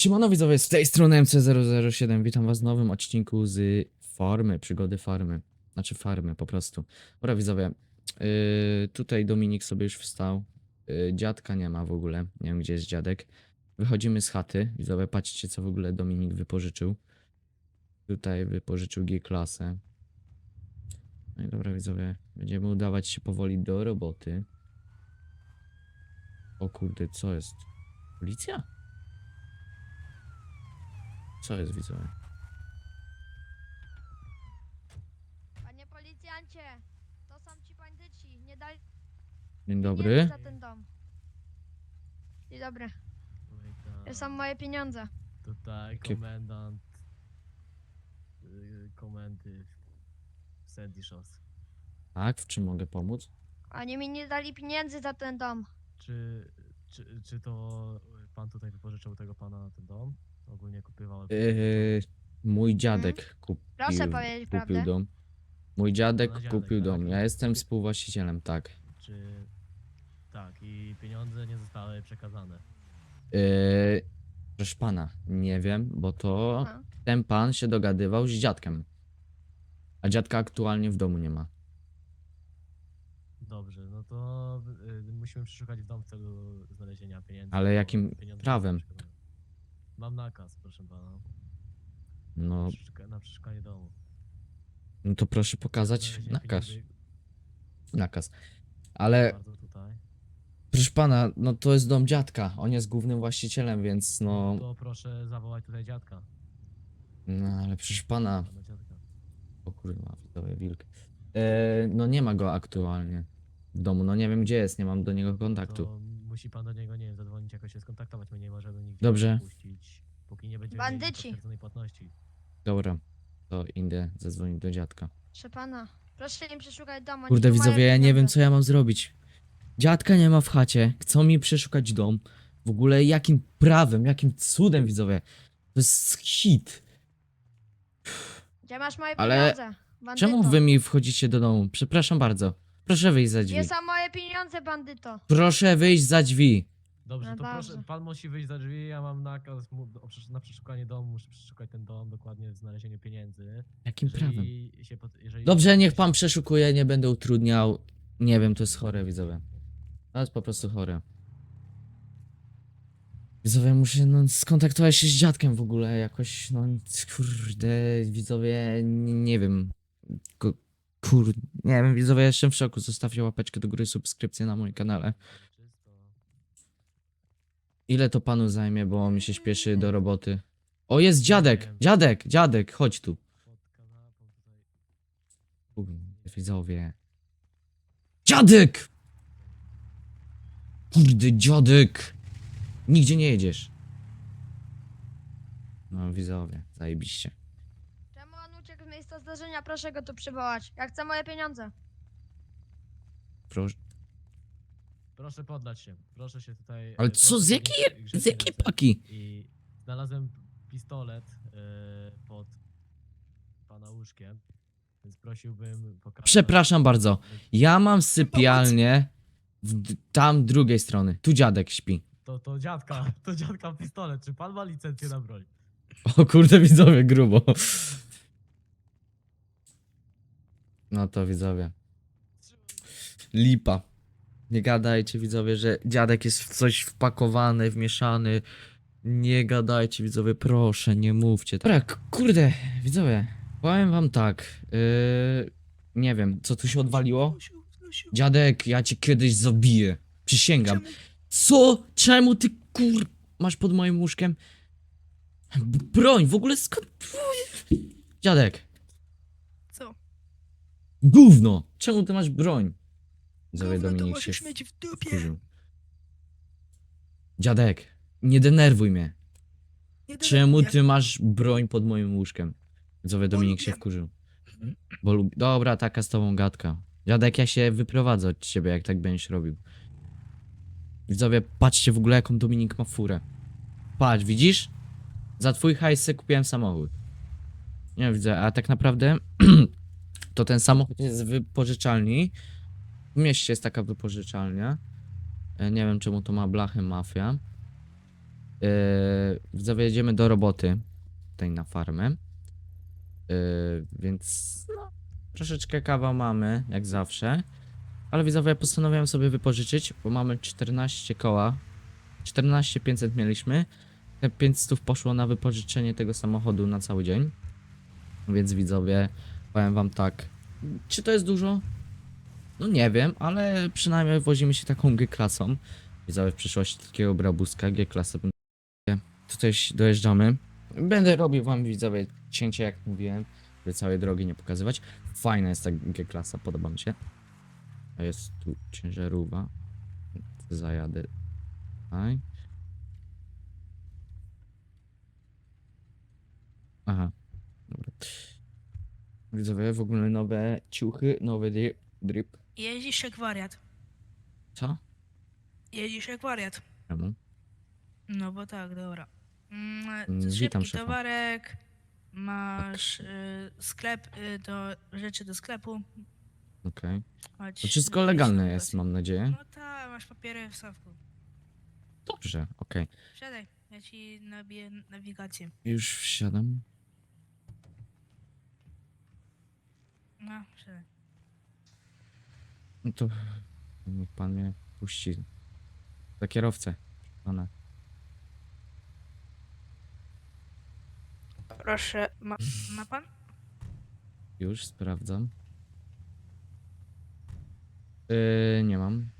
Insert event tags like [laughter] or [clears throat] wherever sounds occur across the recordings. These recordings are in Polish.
Siemano widzowie, z tej strony MC007, witam was w nowym odcinku z farmy, przygody farmy, znaczy farmy po prostu. Dobra widzowie, yy, tutaj Dominik sobie już wstał, yy, dziadka nie ma w ogóle, nie wiem gdzie jest dziadek. Wychodzimy z chaty, widzowie, patrzcie co w ogóle Dominik wypożyczył. Tutaj wypożyczył G-klasę. No i dobra widzowie, będziemy udawać się powoli do roboty. O kurde, co jest? Policja? Co jest widzowie? Panie policjancie, to są ci bandyci. Nie dali Dzień dobry. za ten dom. Dzień dobry. To Witam. są moje pieniądze. Tutaj Jakie- komendant y, komendy Sandy Shows. Tak, w czym mogę pomóc? Oni mi nie dali pieniędzy za ten dom. Czy, czy, czy to pan tutaj wypożyczał tego pana na ten dom? Ogólnie kupywał. Yy, mój dziadek kupił, Proszę powiedzieć kupił prawdę. dom. Mój dziadek Pana dziadek, kupił dom. tak? Ja jestem współwłaścicielem, tak. Czy tak, i pieniądze nie zostały przekazane. Yy, proszę pana, nie wiem, bo to A. ten pan się dogadywał z dziadkiem. A dziadka aktualnie w domu nie ma. Dobrze, no to y, musimy przeszukać w dom w celu znalezienia pieniędzy. Ale bo jakim pieniądze prawem? nie są przekazane. Mam nakaz, proszę pana. No, Na przeszukanie domu. no to proszę pokazać Znalezienie nakaz. pieniędzy Nakaz. Ale Bardzo tutaj. proszę pana, no to jest dom dziadka. On jest głównym właścicielem, więc no. To proszę zawołać tutaj dziadka. No ale proszę pana. Pana dziadka. O kurwa, widzowie wilk. E, no nie ma go aktualnie w domu, no nie wiem gdzie jest, nie mam do niego kontaktu. To musi pan do niego, nie wiem, zadzwonić, jakoś się skontaktować. My nie możemy nigdzie Dobrze. puścić, póki nie będziemy Bandyci. potwierdzonej płatności. Dobra, to idę zadzwonić do dziadka. Proszę pana, proszę im przeszukać dom. oni Kurde tu mają widzowie, ja nie wiem pieniądze. co ja mam zrobić. Dziadka nie ma w chacie, chcą mi przeszukać dom. W ogóle jakim prawem, jakim cudem widzowie. To jest hit. Gdzie masz moje Ale pieniądze? Bandyto. Czemu wy mi wchodzicie do domu? Przepraszam bardzo. Proszę wyjść za drzwi. Gdzie są moje pieniądze, bandyto? Proszę wyjść za drzwi. Dobrze, No to proszę, dobrze. pan musi wyjść za drzwi, ja mam nakaz mu- o przesz- na przeszukanie domu, muszę przeszukać ten dom, dokładnie w znalezieniu pieniędzy. Jakim prawem? Jeżeli się pot- jeżeli Dobrze, niech pan przeszukuje, nie będę utrudniał. Nie wiem, to jest chore, widzowie. To jest po prostu chore. Widzowie, muszę no, skontaktować się z dziadkiem w ogóle jakoś, no kurde, widzowie, nie, nie wiem. Ku- Kur... Nie wiem, widzowie, jestem w szoku. Zostawcie łapeczkę do góry, subskrypcję na moim kanale. Ile to panu zajmie, bo mi się śpieszy do roboty. O, jest dziadek! Dziadek, dziadek, chodź tu. Kurde, widzowie. Dziadek! Kurde, dziadek! Nigdzie nie jedziesz. No, widzowie, zajebiście. Czemu on uciekł z miejsca zdarzenia? Proszę go tu przywołać. Ja chcę moje pieniądze. Proszę. Proszę poddać się, proszę się tutaj... Ale e, co, proszę z jakiej, z jakiej paki? I znalazłem pistolet e, pod pana łóżkiem, więc prosiłbym pokazać... Przepraszam bardzo. Ja mam sypialnię w tam drugiej strony. Tu dziadek śpi. To, to dziadka, to dziadka pistolet. Czy pan ma licencję na broń? O kurde, widzowie, grubo. No to widzowie. Lipa. Nie gadajcie widzowie, że dziadek jest w coś wpakowany, wmieszany. Nie gadajcie widzowie, proszę, nie mówcie. Dobra, k- kurde, widzowie, powiem wam tak. Yy, nie wiem, co tu się odwaliło? Dziadek, ja cię kiedyś zabiję. Przysięgam. Co? Czemu ty kur... masz pod moim łóżkiem? Broń, w ogóle skąd... Dziadek. Co? Gówno! Czemu ty masz broń? Widzowie, Gówno to Dominik się możesz mieć w dupie. wkurzył. Dziadek, nie denerwuj mnie. Nie Czemu denerwuj ty masz broń pod moim łóżkiem? Dominik się lubię. wkurzył. Bo lubi... Dobra, taka z tobą gadka. Dziadek, ja się wyprowadzę od ciebie, jak tak będziesz robił. Widzowie, patrzcie w ogóle, jaką Dominik ma furę. Patrz, widzisz? Za twój hajs se kupiłem samochód. Nie widzę, a tak naprawdę [clears throat] to ten samochód jest z wypożyczalni. W mieście jest taka wypożyczalnia. E, Nie wiem czemu to ma blachę mafia. Yy, widzowie, jedziemy do roboty tutaj na farmę. Yy, więc no, troszeczkę kawa mamy, jak zawsze. Ale widzowie, postanowiłem sobie wypożyczyć, bo mamy 14 koła. 14 500 mieliśmy. Te 500 poszło na wypożyczenie tego samochodu na cały dzień. Więc widzowie, powiem wam tak. Czy to jest dużo? No nie wiem, ale przynajmniej wozimy się taką G-klasą. Widzowie w przyszłości takiego brabuska G-klasę Tutaj dojeżdżamy. Będę robił wam widzowie cięcie jak mówiłem, by całej drogi nie pokazywać. Fajna jest ta G-klasa, podoba mi się. A jest tu ciężarówka. Zajadę tutaj. Aha, dobra. Widzowie, w ogóle nowe ciuchy, nowy drip. drip. Jeździsz jak wariat. Co? Jeździsz jak wariat. Czemu? No bo tak, dobra. Mm, Mm, szybki witam, szefa. towarek, masz y, sklep, y, do rzeczy do sklepu. Okej. Chodź, To wszystko legalne jest, mam nadzieję. No tak, masz papiery w stawku. Dobrze, okej. Wsiadaj, ja ci nabiję nawigację. Już wsiadam. No, wsiadaj. No to niech pan mnie puści. Za kierowcę. Pana. Proszę, ma, ma pan? Już sprawdzam. Yy, nie mam.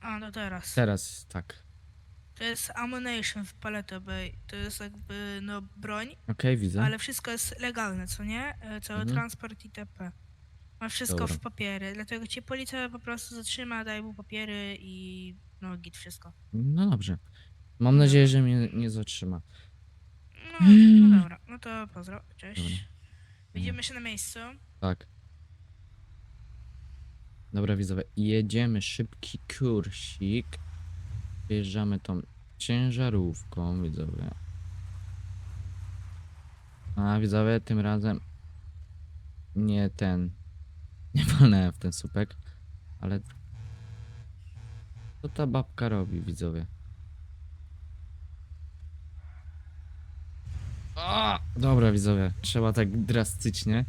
A, no teraz. Teraz tak. To jest ammunition w paletowej. To jest jakby, no, broń, Okej, widzę. ale wszystko jest legalne, co nie? E, Cały Mhm. transport itp. Ma wszystko Dobra. w papiery, dlatego cię policja po prostu zatrzyma, daj mu papiery i no git wszystko. No dobrze. Mam nadzieję, że mnie nie zatrzyma. No, no dobra, no to pozdro, cześć. Dobra. Widzimy się na miejscu. Tak. Dobra, widzowie, jedziemy szybki kursik. Wjeżdżamy tą ciężarówką, widzowie. A, widzowie, tym razem nie ten. [laughs] Nie walnąłem w ten supek, ale co ta babka robi, widzowie? A, dobra, widzowie, trzeba tak drastycznie.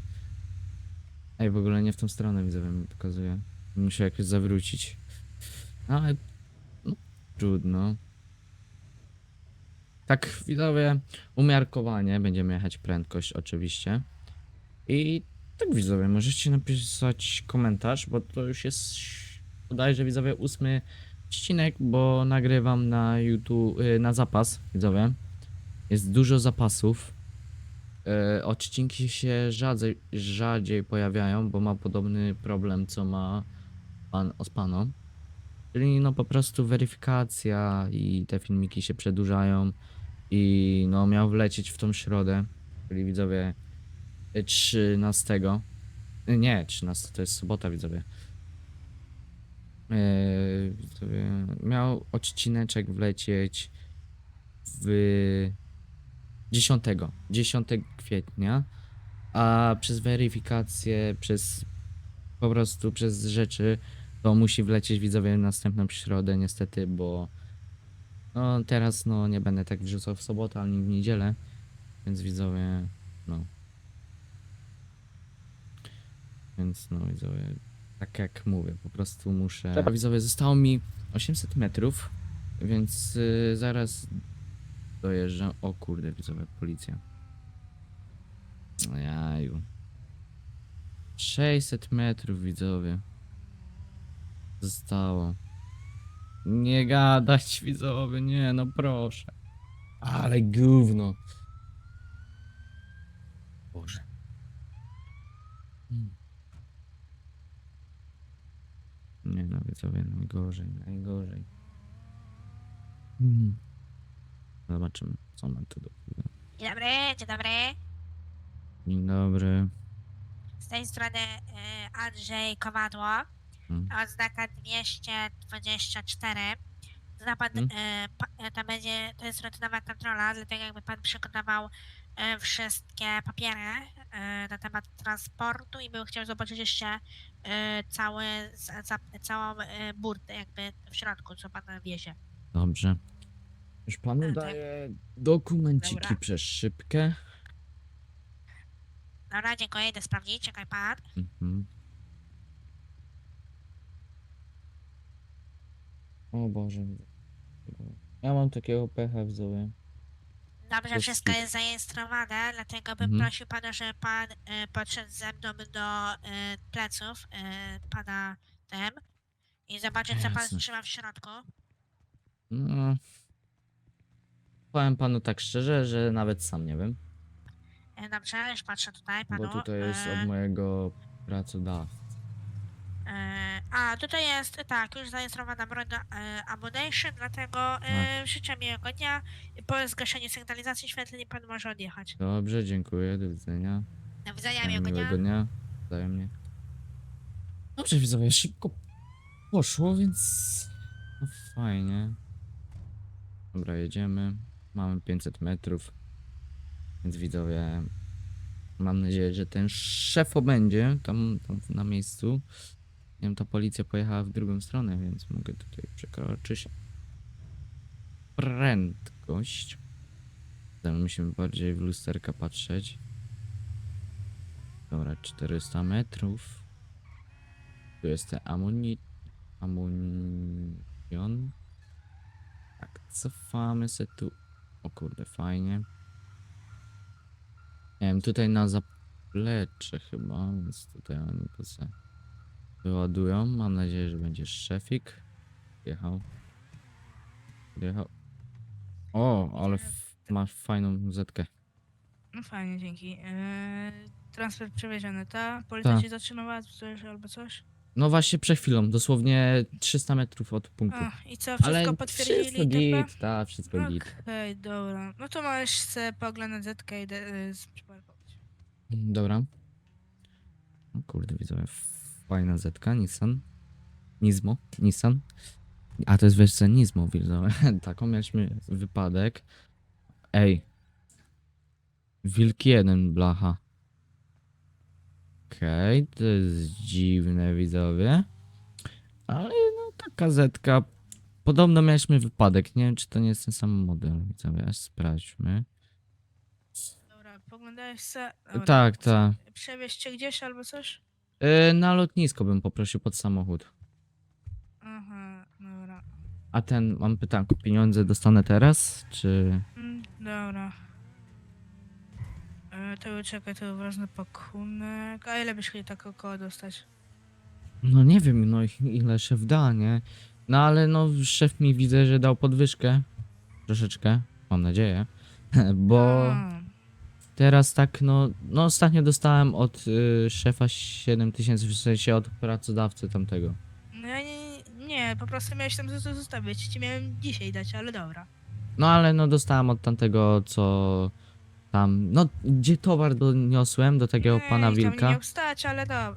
Ej, w ogóle nie w tą stronę widzowie mi pokazuje. Muszę jakoś zawrócić. No, ale... No, trudno. Tak, widzowie, umiarkowanie. Będziemy jechać prędkość oczywiście. I tak widzowie, możecie napisać komentarz, bo to już jest bodajże widzowie ósmy odcinek, bo nagrywam na YouTube, y, na zapas, widzowie. Jest dużo zapasów. E, odcinki się rzadziej, rzadziej pojawiają, bo ma podobny problem, co ma pan Ospano. Czyli no po prostu weryfikacja i te filmiki się przedłużają i no miał wlecieć w tą środę, czyli widzowie e, 13. E, Nie, 13 to jest sobota, widzowie. Widzowie miał odcineczek wlecieć w 10, 10 kwietnia, a przez weryfikację, przez po prostu przez rzeczy, to musi wlecieć widzowie następną środę niestety, bo no teraz no nie będę tak wrzucał w sobotę ani w niedzielę, więc widzowie, no. Więc no widzowie, tak jak mówię, po prostu muszę... Trzeba- Widzowie, zostało mi 800 metrów, więc y, zaraz dojeżdżam. O kurde, widzowie, policja. Jaju. 600 metrów, widzowie. Zostało. Nie gadać, widzowie, nie, no proszę. Ale gówno. Boże. Hmm. Nie no, widzowie, najgorzej, najgorzej. Hmm. Zobaczymy, co mam tu do powiedzenia. Dzień dobry, dzień dobry. Dzień dobry. Z tej strony y, Andrzej Kowadło, Hmm. oznaka 224. Zna pan, Hmm. y, pa, to będzie, to jest rutynowa kontrola, dlatego jakby pan przygotował y, wszystkie papiery na temat transportu i bym chciał zobaczyć jeszcze cały, za, za, całą y, burtę jakby w środku, co pan wiezie. Dobrze. Już panu E, tak. daję dokumenciki Dobra. przez szybkę. Dobra, dziękuję, idę sprawdzić, czekaj pan. Mhm. O Boże. Ja mam takiego pecha w zowie. Dobrze, wszystko jest zarejestrowane, dlatego bym Mhm. prosił pana, żeby pan e, podszedł ze mną do e, pleców e, pana tym i zobaczyć, co pan Jasne. trzyma w środku. No. Powiem panu tak szczerze, że nawet sam nie wiem. E, dobrze, już patrzę tutaj panu. Bo tutaj jest e, od mojego pracodawcy. e, a, tutaj jest, tak, już zarejestrowana broń do e, ammunition, dlatego e, życzę miłego dnia. Po zgaszeniu sygnalizacji świetlnej pan może odjechać. Dobrze, dziękuję, do widzenia. Do widzenia, miłego dnia. Miłego dnia. Wzajemnie. Dobrze, widzowie, szybko poszło, więc no fajnie. Dobra, jedziemy. Mamy 500 metrów. Więc widzowie, mam nadzieję, że ten szef będzie tam, tam na miejscu. Nie wiem, ta policja pojechała w drugą stronę, więc mogę tutaj przekroczyć prędkość. Tam musimy bardziej w lusterka patrzeć. Dobra, 400 metrów. Tu jest te amuni... amunion. Tak, cofamy se tu. O kurde, fajnie. Nie wiem, tutaj na zaplecze chyba, więc tutaj oni to se wyładują. Mam nadzieję, że będzie szefik. Jechał. Jechał. O, ale masz fajną zetkę. No fajnie, dzięki. E, transfer przewieziony, ta? Policja Ta. cię zatrzymała coś albo coś? No właśnie przed chwilą, dosłownie 300 metrów od punktu. A, i co, wszystko Ale potwierdzili? wszystko itp.? git, tak, wszystko git. Okej, dobra. No to możesz sobie pooglądać zetkę i de- y, przyparkować. Dobra. Kurde, widzowie, fajna zetka, Nissan. Nismo, Nissan. A to jest wersja Nismo, widzowie. [laughs] Taką mieliśmy wypadek. Ej. Wilk jeden, blacha. Okej, to jest dziwne, widzowie. Ale no, taka zetka. Podobno mieliśmy wypadek. Nie wiem, czy to nie jest ten sam model, widzowie. Aż Sprawdźmy. Dobra, poglądałeś se? Dobra. Tak, tak. Przewieźć cię gdzieś albo coś? Yy, na lotnisko bym poprosił pod samochód. Aha, dobra. A ten, mam pytanko, pieniądze dostanę teraz, czy... Mm, dobra. E, to czekaj, to ważny pakunek. A ile byś chciał tak około dostać? No nie wiem, no i- ile szef da, nie? No ale no, szef mi widzę, że dał podwyżkę. Troszeczkę, mam nadzieję. [laughs] Bo A, teraz tak, no, no ostatnio dostałem od y, szefa 7 tysięcy, w sensie od pracodawcy tamtego. no ja nie, nie, po prostu miałeś tam zo- zo- zostawić. Ci miałem dzisiaj dać, ale dobra. No ale no dostałem od tamtego, co tam, no gdzie towar doniosłem do takiego Ej, pana Tam nie Wilka. miał stać, ale dobra.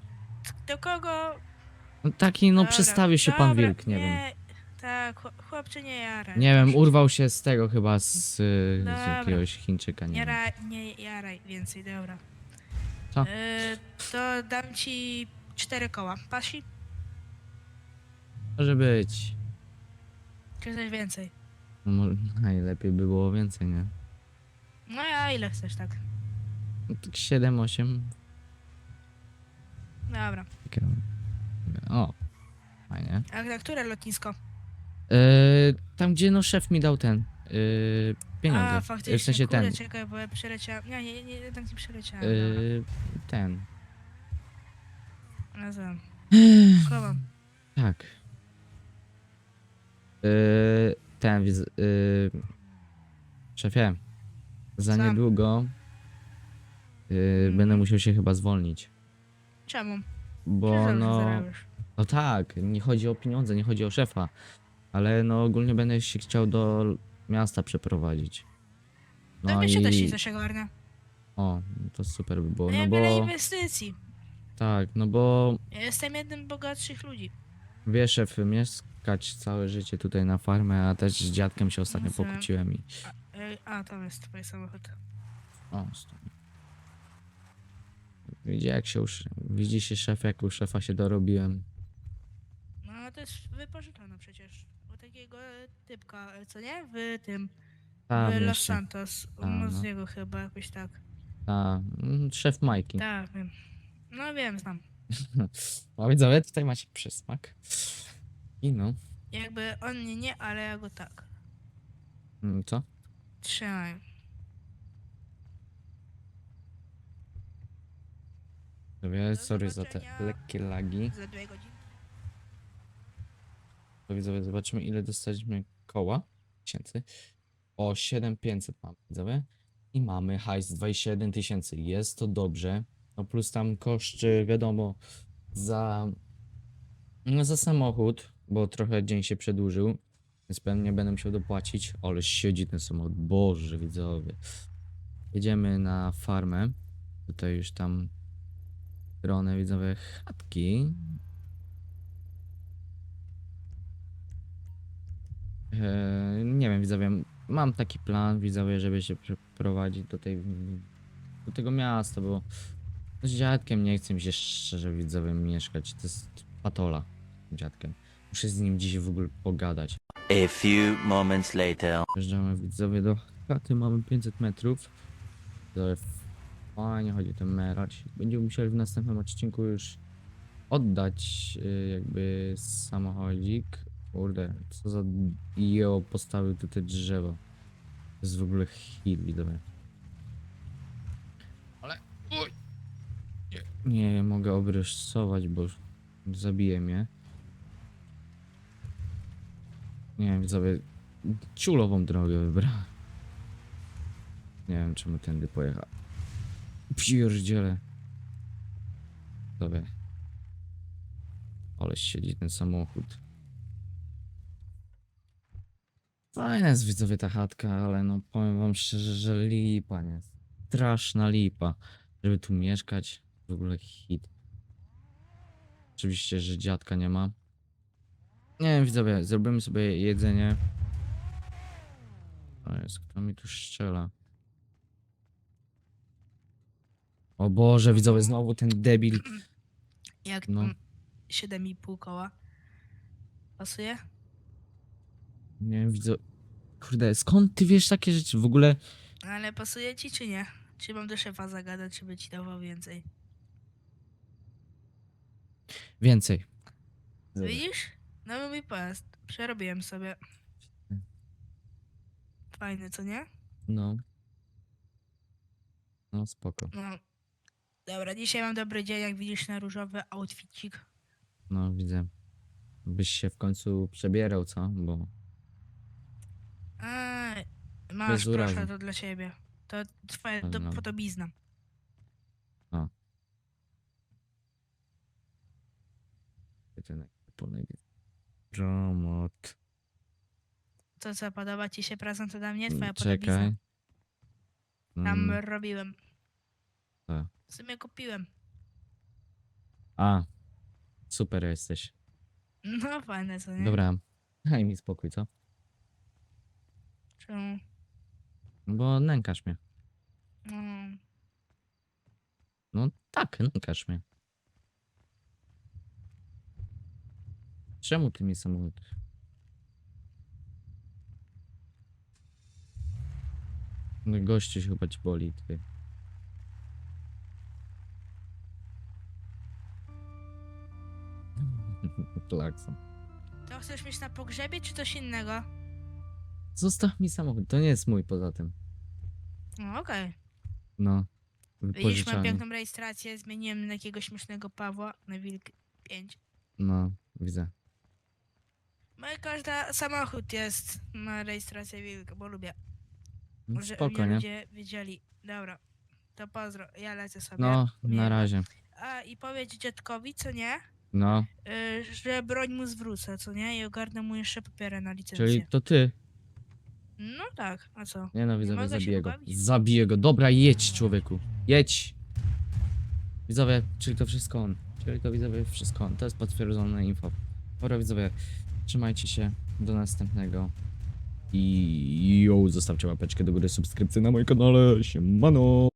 Do kogo? No taki, no Dobra, przedstawił się pan dobra, Wilk, nie wiem. Tak, chłop- chłopcze nie jaraj. Nie wiem, urwał się z tego chyba z, y, z Dobra. jakiegoś Chińczyka, nie Nie, wiem. ra, nie jaraj więcej, dobra. Co? Y, to dam ci cztery koła. Pasi? Może być. Czy coś więcej? No, najlepiej by było więcej, nie? No ja ile chcesz tak? No, tak 7, 8. Dobra. O, fajnie. A na które lotnisko? Yy, tam gdzie no szef mi dał ten. Yy, pieniądze. A, w faktycznie, sensie kurde, ten. czekaj, bo ja przeleciałem. Nie, nie, nie, jednak nie przeleciałem. Yy, ten. Razem. [sighs] Chowam. Tak. Yy, ten, wiz- yy, szefie, za Co? niedługo yy, Mhm. będę musiał się chyba zwolnić. Czemu? Bo Przecież no, zarabiasz. no tak, nie chodzi o pieniądze, nie chodzi o szefa, ale no ogólnie będę się chciał do miasta przeprowadzić. No, No i... też ci i, coś ogarnia. o, no to super by było, No no ja wiele bo, inwestycji. tak, no bo Ja jestem jednym z bogatszych ludzi. wiesz szef, mieszkać całe życie tutaj na farmę, a też z dziadkiem się ostatnio No tak. pokłóciłem i Ej, A, tam jest twój samochód. O, stoi. Widzi jak się usz... Widzi się szef, jak u szefa się dorobiłem. No, to jest wypożyczone przecież. Takiego typka, co nie? W tym, w Los. Santos. A, No no. z niego chyba jakoś tak. Ta, mm, szef Majki. Tak, wiem. No wiem, znam. [laughs] No widzowie, tutaj macie przysmak. I no, Jakby on mnie nie, ale ja go tak. mm, co? Trzymaj. Widzowie, sorry za te zobaczenia. lekkie lagi. Za dwie godziny. To widzowie, zobaczymy ile dostaliśmy koła. Tysięcy. O 7500 mam, widzowie. I mamy hajs 27 tysięcy. Jest to dobrze. No plus tam koszty, wiadomo, za, no za samochód, bo trochę dzień się przedłużył. Więc pewnie będę musiał dopłacić. Ale siedzi ten samochód. Boże, widzowie. Jedziemy na farmę. Tutaj już tam stronę widzowie chatki. Eee, nie wiem, widzowie, mam taki plan, widzowie, żeby się przeprowadzić do tej, do tego miasta, bo z dziadkiem nie chce mi się szczerze, widzowie, mieszkać. To jest patola z dziadkiem. Muszę z nim dzisiaj w ogóle pogadać. A few moments later. Wjeżdżamy widzowie do chaty, mamy 500 metrów. Widzowie, fajnie chodzi ten merać. Będziemy musieli w następnym odcinku już oddać y, jakby samochodzik. Kurde, co za io postawił tutaj drzewo. To jest w ogóle hit, widzowie. Ale... Uj! Nie, nie mogę obrysować, bo zabije mnie. Nie wiem, widzowie, ciulową drogę wybrałem. Nie wiem, czemu tędy pojechał. Pierdziele. Sobie. Ale siedzi ten samochód. Fajna jest widzowie ta chatka, ale no powiem wam szczerze, że lipa, nie? Straszna lipa. Żeby tu mieszkać, w ogóle hit. Oczywiście, że dziadka nie ma. Nie wiem, widzowie, zrobimy sobie jedzenie. O jest, kto mi tu strzela? O Boże, widzowie, znowu ten debil. Jak No. no. 7,5 koła. Pasuje? Nie wiem, widzę. Kurde, skąd ty wiesz takie rzeczy? W ogóle. Ale pasuje ci czy nie? Czy mam do szefa zagadać, żeby ci dawał więcej? Więcej. Dobra. Widzisz? No mój pojazd. Przerobiłem sobie. Fajny, co nie? No. No, spoko. No. Dobra, dzisiaj mam dobry dzień, jak widzisz na różowy outfitcik. No, widzę. Byś się w końcu przebierał, co? Bo. Masz Bez urazy. proszę, to dla ciebie. To twoja Ale do, no. podobizna. Ten Romot. To co, podoba ci się prezent ode mnie? Twoja Mm, Czekaj. podobizna. Tam Mm, robiłem. Tak. W sumie kupiłem. A. Super jesteś. No fajne, co nie? Dobra. Daj mi spokój, co? Czemu? Bo nękasz mnie. No, No tak, nękasz mnie. Czemu ty mi samochód? No gościu się chyba ci boli, ty. [laughs] Klakson. to chcesz mieć na pogrzebie, czy coś innego? Zostaw mi samochód, to nie jest mój poza tym. No okej. No. Widzisz, mam piękną rejestrację, zmieniłem na jakiegoś śmiesznego Pawła na Wilk 5. No, widzę. No i każda samochód jest na rejestrację Wilka, bo lubię. No, Może Spoko, nie? ludzie wiedzieli. Dobra, to pozdro, ja lecę sobie. No, na razie. A i powiedz dziadkowi, co nie? No, Y, że broń mu zwrócę, co nie? I ogarnę mu jeszcze papiery na licencję. czyli to ty. No tak, a co? Nie no, widzowie, mogę się zabiję go. pobawić? Zabiję go. Dobra, jedź, człowieku. Jedź. Widzowie, czyli to wszystko on. Czyli to widzowie wszystko on. To jest potwierdzone info. Dobra, widzowie, trzymajcie się. Do następnego. I jo, zostawcie łapeczkę do góry, subskrypcję na moim kanale. Siemano.